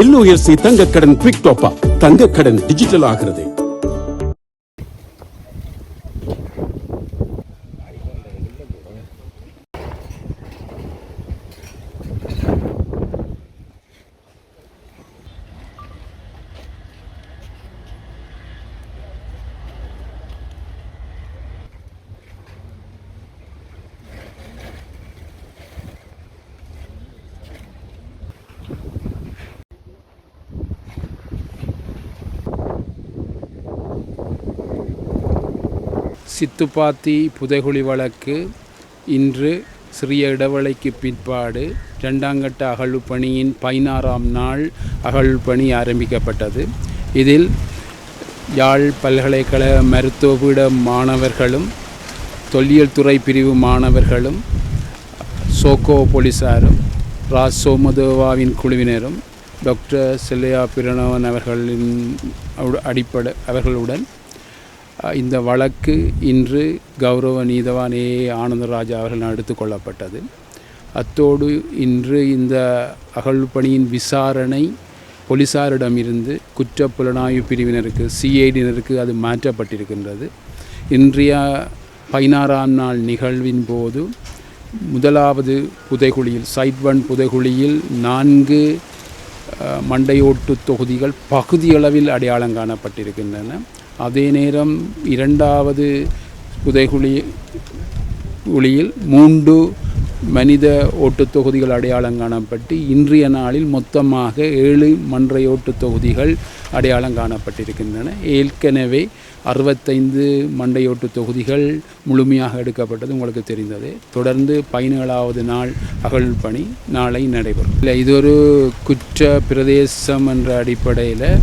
LOSC தங்கக்கடன் quick டோப்பா தங்கக்கடன் டிஜிட்டல் ஆகிறது. சித்துப்பாத்தி புதைகுழி வழக்கு இன்று சிறிய இடைவெளிக்கு பிற்பாடு இரண்டாங்கட்ட அகழ்வு பணியின் பதினாறாம் நாள் அகழ்வு பணி ஆரம்பிக்கப்பட்டது. இதில் யாழ் பல்கலைக்கழக மருத்துவபீட மாணவர்களும் தொல்லியல் துறை பிரிவு மாணவர்களும் சோகோ போலீசாரும் ராஜ் சோமதேவாவின் குழுவினரும் டாக்டர் செல்லையா பிரணவன் அவர்களின் அடிப்படை அவர்களுடன் இந்த வழக்கு இன்று கௌரவ நீதவான் ஏ ஆனந்தராஜா அவர்கள் எடுத்துக்கொள்ளப்பட்டது அத்தோடு இன்று இந்த அகழ்வு பணியின் விசாரணை போலீசாரிடமிருந்து குற்ற புலனாய்வு பிரிவினருக்கு சிஐடியினருக்கு அது மாற்றப்பட்டிருக்கின்றது. இன்றைய பதினாறாம் நாள் நிகழ்வின் போது முதலாவது புதைகுழியில் சைட் ஒன் புதைகுழியில் நான்கு மண்டையோட்டு தொகுதிகள் பகுதியளவில் அடையாளம் காணப்பட்டிருக்கின்றன. அதே நேரம் இரண்டாவது புதைகுழி குழியில் மூன்று மனித ஓட்டுத் தொகுதிகள் அடையாளம் காணப்பட்டு இன்றைய நாளில் மொத்தமாக ஏழு மன்றை ஓட்டுத் தொகுதிகள் அடையாளம் காணப்பட்டிருக்கின்றன. ஏற்கனவே அறுபத்தைந்து மண்டையோட்டு தொகுதிகள் முழுமையாக எடுக்கப்பட்டது உங்களுக்கு தெரிந்தது. தொடர்ந்து பதினேழாவது நாள் அகழ் பணி நாளை நடைபெறும். இல்லை இது ஒரு குற்ற பிரதேசம் என்ற அடிப்படையில்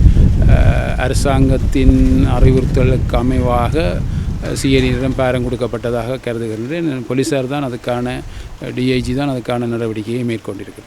அரசாங்கத்தின் அறிவுறுத்தலுக்கு அமைவாக சிஐடியிடம் பேரம் கொடுக்கப்பட்டதாக கருதுகின்றேன். போலீஸார் தான் அதுக்கான டிஐஜி தான் அதுக்கான நடவடிக்கையை மேற்கொண்டிருக்கு